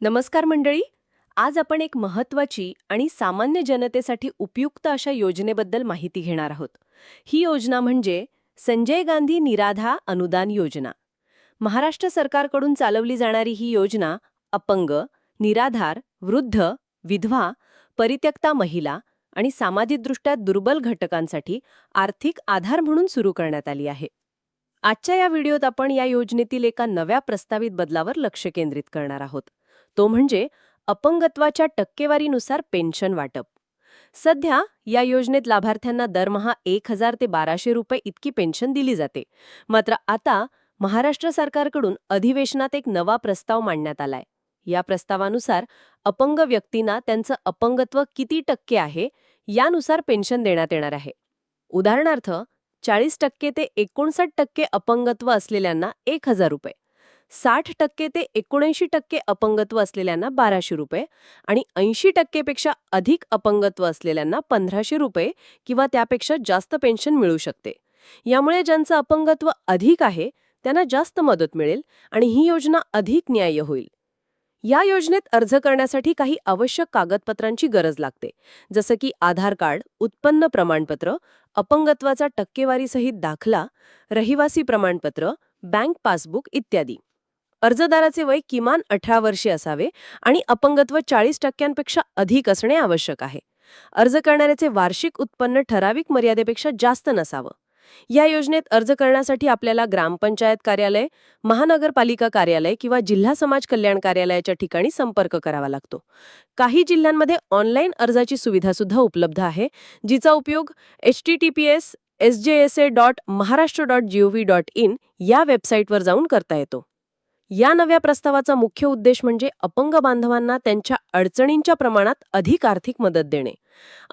नमस्कार मंडळी. आज आपण एक महत्त्वाची आणि सामान्य जनतेसाठी उपयुक्त अशा योजनेबद्दल माहिती घेणार आहोत. ही योजना म्हणजे संजय गांधी निराधा अनुदान योजना. महाराष्ट्र सरकारकडून चालवली जाणारी ही योजना अपंग निराधार वृद्ध विधवा परित्यक्ता महिला आणि सामाजिकदृष्ट्या दुर्बल घटकांसाठी आर्थिक आधार म्हणून सुरू करण्यात आली आहे. आजच्या या व्हिडिओत आपण या योजनेतील एका नव्या प्रस्तावित बदलावर लक्ष केंद्रित करणार आहोत. तो म्हणजे अपंगत्वाच्या टक्केवारीनुसार पेन्शन वाटप. सध्या या योजनेत लाभार्थ्यांना दरमहा एक हजार ते बाराशे रुपये इतकी पेन्शन दिली जाते. मात्र आता महाराष्ट्र सरकारकडून अधिवेशनात एक नवा प्रस्ताव मांडण्यात आलाय. या प्रस्तावानुसार अपंग व्यक्तींना त्यांचं अपंगत्व किती टक्के आहे यानुसार पेन्शन देण्यात येणार आहे. उदाहरणार्थ चाळीस टक्के ते एकोणसाठ टक्के अपंगत्व असलेल्यांना एक हजार रुपये. साठ टक्के ते एकोणऐंशी टक्के अपंगत्व असलेल्यांना बाराशे रुपये आणि ऐंशी टक्केपेक्षा अधिक अपंगत्व असलेल्यांना पंधराशे रुपये किंवा त्यापेक्षा जास्त पेन्शन मिळू शकते. यामुळे ज्यांचं अपंगत्व अधिक आहे त्यांना जास्त मदत मिळेल आणि ही योजना अधिक न्याय्य होईल. या योजनेत अर्ज करण्यासाठी काही आवश्यक कागदपत्रांची गरज लागते जसं की आधार कार्ड उत्पन्न प्रमाणपत्र अपंगत्वाचा टक्केवारीसहित दाखला रहिवासी प्रमाणपत्र बँक पासबुक इत्यादी. अर्जदाराचे वय किमान अठरा वर्षे असावे आणि अपंगत्व चाळीस टक्क्यांपेक्षा अधिक असणे आवश्यक आहे. अर्ज करणाऱ्याचे वार्षिक उत्पन्न ठराविक मर्यादेपेक्षा जास्त नसावं. या योजनेत अर्ज करण्यासाठी आपल्याला ग्रामपंचायत कार्यालय महानगरपालिका कार्यालय किंवा जिल्हा समाज कल्याण कार्यालयाच्या ठिकाणी संपर्क करावा लागतो. काही जिल्ह्यांमध्ये ऑनलाईन अर्जाची सुविधा सुद्धा उपलब्ध आहे जिचा उपयोग H T T P S S J S A dot Maharashtra dot G O V dot in या वेबसाईटवर जाऊन करता येतो. या नव्या प्रस्तावाचा मुख्य उद्देश म्हणजे अपंग बांधवांना त्यांच्या अडचणींच्या प्रमाणात अधिक आर्थिक मदत देणे.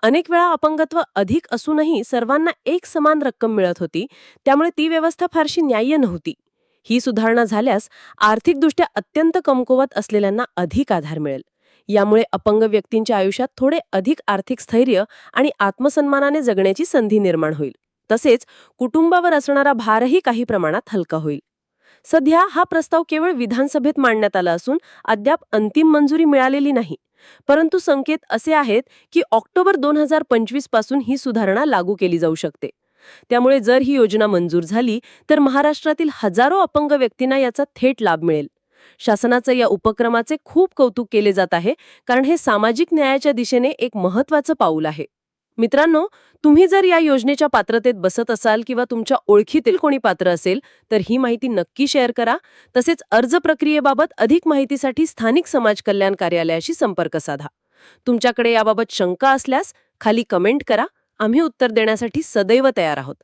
अनेक वेळा अपंगत्व अधिक असूनही सर्वांना एक समान रक्कम मिळत होती त्यामुळे ती व्यवस्था फारशी न्याय्य नव्हती. ही सुधारणा झाल्यास आर्थिकदृष्ट्या अत्यंत कमकुवत असलेल्यांना अधिक आधार मिळेल. यामुळे अपंग व्यक्तींच्या आयुष्यात थोडे अधिक आर्थिक स्थैर्य आणि आत्मसन्मानाने जगण्याची संधी निर्माण होईल. तसेच कुटुंबावर असणारा भारही काही प्रमाणात हलका होईल. सध्या हा प्रस्ताव केवळ विधानसभेत मांडण्यात आला असून अद्याप अंतिम मंजुरी मिळालेली नाही. परंतु संकेत असे आहेत की ऑक्टोबर दोन हजार पंचवीसपासून ही सुधारणा लागू केली जाऊ शकते. त्यामुळे जर ही योजना मंजूर झाली तर महाराष्ट्रातील हजारो अपंग व्यक्तींना याचा थेट लाभ मिळेल. शासनाचं या उपक्रमाचे खूप कौतुक केले जात आहे कारण हे सामाजिक न्यायाच्या दिशेने एक महत्वाचं पाऊल आहे. मित्रांनो तुम्ही जर या योजनेच्या पात्रतेत बसत असाल किंवा तुमच्या ओळखीतील कोणी पात्र असेल तर ही माहिती नक्की शेअर करा. तसेच अर्ज प्रक्रियेबाबत अधिक माहितीसाठी स्थानिक समाज कल्याण कार्यालयाशी संपर्क साधा. तुमच्याकडे याबाबत शंका असल्यास खाली कमेंट करा. आम्ही उत्तर देण्यासाठी सदैव तयार आहोत.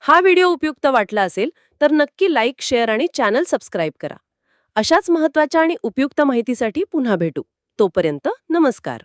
हा व्हिडिओ उपयुक्त वाटला असेल तर नक्की लाईक शेअर आणि चॅनल सबस्क्राईब करा. अशाच महत्त्वाच्या आणि उपयुक्त माहितीसाठी पुन्हा भेटू. तोपर्यंत नमस्कार.